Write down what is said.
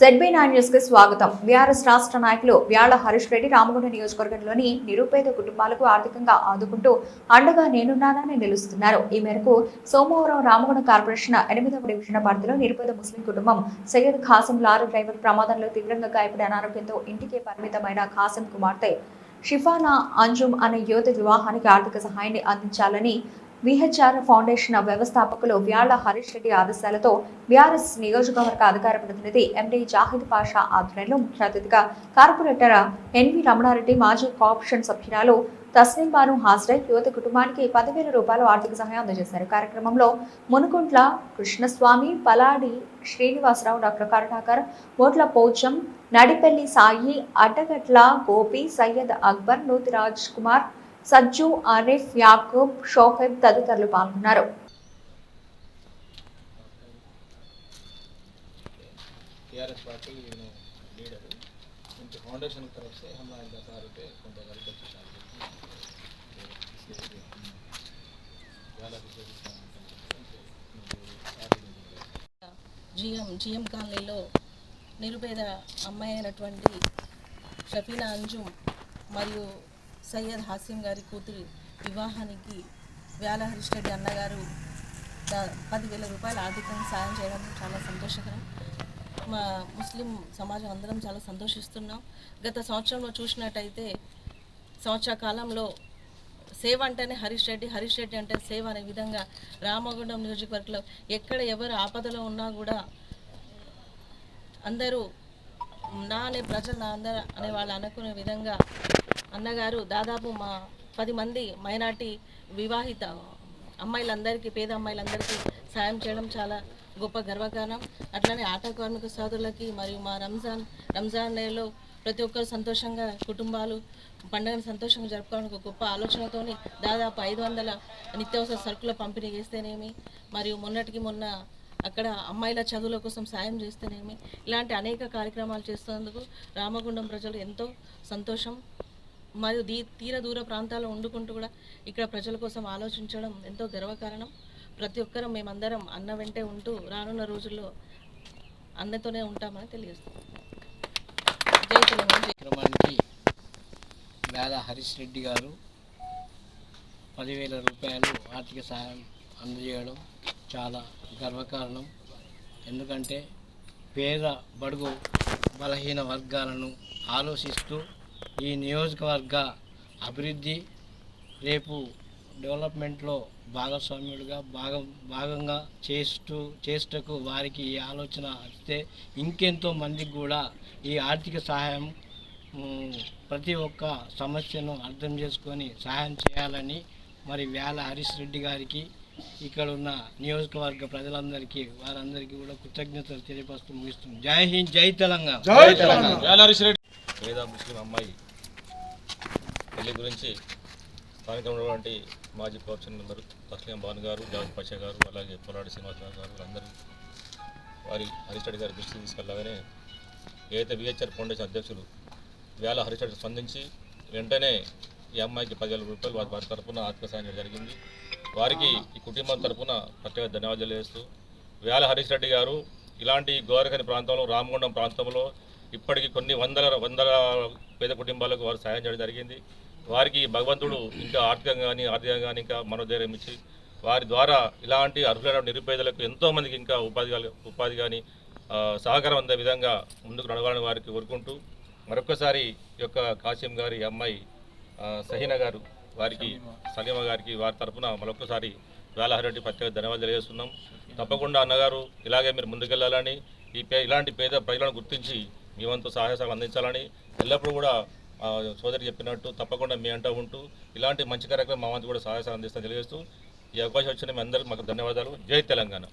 ZB nine న్యూస్కి స్వాగతం. BRS రాష్ట్ర నాయకులు వ్యాళ హరీష్ రెడ్డి రామగుండ నియోజకవర్గంలోని నిరుపేద కుటుంబాలకు ఆర్థికంగా ఆదుకుంటూ అండగా నేనున్నానని నిలుస్తున్నారు. ఈ మేరకు సోమవారం రామగుండ కార్పొరేషన్ ఎనిమిదవ డివిజన్ పరిధిలో నిరుపేద ముస్లిం కుటుంబం సయ్యద్ ఖాసిం లారీ డ్రైవర్ ప్రమాదంలో తీవ్రంగా గాయపడి అనారోగ్యంతో ఇంటికే పరిమితమైన ఖాసిం కుమార్తె షిఫానా అంజుమ్ అనే యువత వివాహానికి ఆర్థిక సహాయాన్ని అందించాలని విహెచ్ఆర్ ఫౌండేషన్ వ్యవస్థాపకులు వ్యాళ్ళ హరీష్ రెడ్డి ఆదేశాలతో బీఆర్ఎస్ నియోజకవర్గ అధికార ప్రతినిధి ఎండి జాహిద్ పాషా ఆధ్వర్యంలో ముఖ్య అతిథిగా కార్పొరేటర్ ఎన్వి రమణారెడ్డి మాజీ కోఆప్షన్ సభ్యురాలు తస్లీం బాను హాజరై యువత కుటుంబానికి పదివేల రూపాయలు ఆర్థిక సహాయం అందజేశారు. కార్యక్రమంలో మునుకుంట్ల కృష్ణస్వామి పలాడి శ్రీనివాసరావు డాక్టర్ కరుణాకర్ ఓట్ల పోచం నడిపెల్లి సాయి అడ్డగట్ల గోపి సయ్యద్ అక్బర్ నూతి రాజ్ కుమార్ సజ్జు ఆరిఫ్ యాకూబ్ షోహెబ్ తదితరులు పాల్గొన్నారు टीआरएस पार्टी नो लीडर उनके फाउंडेशन की तरफ से हमारे दस हज़ार रुपये उनका घर बच्चे शादी इसके लिए हम ज़्यादा से జిఎం జిఎం కాలనీలో నిరుపేద అమ్మాయి అయినటువంటి షఫీనా అంజుమ్ మరియు సయ్యద్ హాసిం గారి కూతురి వివాహానికి వ్యాలహరీష్ రెడ్డి అన్నగారు పదివేల రూపాయలు ఆర్థికంగా సాయం చేయడం చాలా సంతోషకరం. మా ముస్లిం సమాజం అందరం చాలా సంతోషిస్తున్నాం. గత సంవత్సరంలో చూసినట్టయితే సంవత్సర కాలంలో సేవ అంటేనే హరీష్ రెడ్డి హరీష్ రెడ్డి అంటే సేవ అనే విధంగా రామగుండం నియోజకవర్గంలో ఎక్కడ ఎవరు ఆపదలో ఉన్నా కూడా అందరూ నా అనే ప్రజలు నా అందరూ అనే వాళ్ళు అనుకునే విధంగా అన్నగారు దాదాపు మా పది మంది మైనార్టీ వివాహిత అమ్మాయిలందరికీ పేద అమ్మాయిలందరికీ సాయం చేయడం చాలా గొప్ప గర్వకారణం. అట్లానే ఆటో కార్మిక సోదరులకి మరియు మా రంజాన్ రంజాన్ నెలలో ప్రతి ఒక్కరు సంతోషంగా కుటుంబాలు పండుగను సంతోషంగా జరుపుకోవడానికి ఒక గొప్ప ఆలోచనతోని దాదాపు ఐదు వందల నిత్యావసర సరుకుల పంపిణీ చేస్తేనేమి మరియు మొన్నటికి మొన్న అక్కడ అమ్మాయిల చదువుల కోసం సాయం చేస్తేనేమి ఇలాంటి అనేక కార్యక్రమాలు చేస్తున్నందుకు రామగుండం ప్రజలు ఎంతో సంతోషం. మరియు దీ తీర దూర ప్రాంతాల్లో వండుకుంటూ కూడా ఇక్కడ ప్రజల కోసం ఆలోచించడం ఎంతో గర్వకారణం. ప్రతి ఒక్కరం మేమందరం అన్న వెంటే ఉంటూ రానున్న రోజుల్లో అన్నతోనే ఉంటామని తెలియజేస్తాం జై కార్యక్రమానికి వేద హరీష్ రెడ్డి గారు పదివేల రూపాయలు ఆర్థిక సహాయం అందజేయడం చాలా గర్వకారణం. ఎందుకంటే పేద బడుగు బలహీన వర్గాలను ఆలోచిస్తూ ఈ నియోజకవర్గ అభివృద్ధి రేపు డెవలప్మెంట్లో భాగస్వామ్యుడిగా భాగం భాగంగా చేస్తూ చేస్తకు వారికి ఈ ఆలోచన వస్తే ఇంకెంతో మందికి కూడా ఈ ఆర్థిక సహాయం ప్రతి ఒక్క సమస్యను అర్థం చేసుకొని సహాయం చేయాలని మరి వేల హరీష్ రెడ్డి గారికి ఇక్కడ ఉన్న నియోజకవర్గ ప్రజలందరికీ వారందరికీ కూడా కృతజ్ఞతలు తెలియపరుస్తూ ముగిస్తుంది జై హింద్ జై తెలంగాణ. పేద ముస్లిం అమ్మాయి పెళ్ళి గురించి స్థానికంగా ఉన్నటువంటి మాజీ కోఆప్షన్ మెంబర్ తస్లీం బాను గారు జావద్ పాషా గారు అలాగే పొలాడి శ్రీనివాసరావు గారు అందరూ వారి హరీష్ రెడ్డి గారి దృష్టికి తీసుకెళ్ళగానే ఏదైతే విహెచ్ఆర్ ఫౌండేషన్ అధ్యక్షులు వేళ హరీష్ రెడ్డి స్పందించి వెంటనే ఈ అమ్మాయికి పదివేల రూపాయలు వారి వారి తరఫున ఆర్థిక సాయం జరిగింది. వారికి ఈ కుటుంబం తరఫున ప్రత్యేక ధన్యవాదాలు చేస్తూ వేళ హరీష్ రెడ్డి గారు ఇలాంటి గోరకని ప్రాంతంలో రామగుండం ప్రాంతంలో ఇప్పటికి కొన్ని వందల వందల పేద కుటుంబాలకు వారు సహాయం చేయడం జరిగింది. వారికి భగవంతుడు ఇంకా ఆర్థికంగా కానీ ఆర్థికంగా కానీ ఇంకా మనోధైర్యం ఇచ్చి వారి ద్వారా ఇలాంటి అర్హులైన నిరుపేదలకు ఎంతోమందికి ఇంకా ఉపాధి ఉపాధి కానీ సహకారం అందే విధంగా ముందుకు నడవాలని వారికి కోరుకుంటూ మరొకసారి యొక్క కాసిం గారి అమ్మాయి సహీన గారు వారికి సలీమ గారికి వారి తరఫున మరొకసారి వేలహరెడ్డి ప్రత్యేక ధన్యవాదాలు తెలియజేస్తున్నాం. తప్పకుండా అన్నగారు ఇలాగే మీరు ముందుకెళ్ళాలని ఈ పే ఇలాంటి పేద ప్రజలను గుర్తించి మీ వంతు సహాయ సహకారాలు అందించాలని ఎల్లప్పుడూ కూడా సోదరి చెప్పినట్టు తప్పకుండా మీ అంటూ ఉంటూ ఇలాంటి మంచి కార్యక్రమం మా వంతు కూడా సహాయ సహకారం అందిస్తాను తెలియజేస్తూ ఈ అవకాశం వచ్చిన మీ అందరికీ మాకు ధన్యవాదాలు. జై తెలంగాణ.